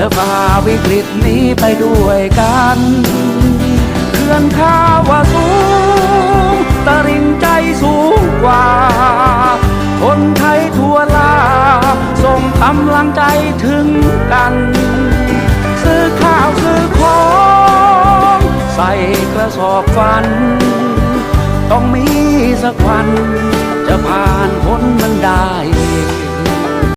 จะฝ่าวิกฤตนี้ไปด้วยกันเขื่อนข้าว่าสูงตริ่งใจสูงกว่า คนไทยทั่วลาส่งกำลังใจถึงกัน ซื้อข้าวซื้อของใส่กระสอบฟัน ต้องมีสักวัน จะผ่านพ้นมันได้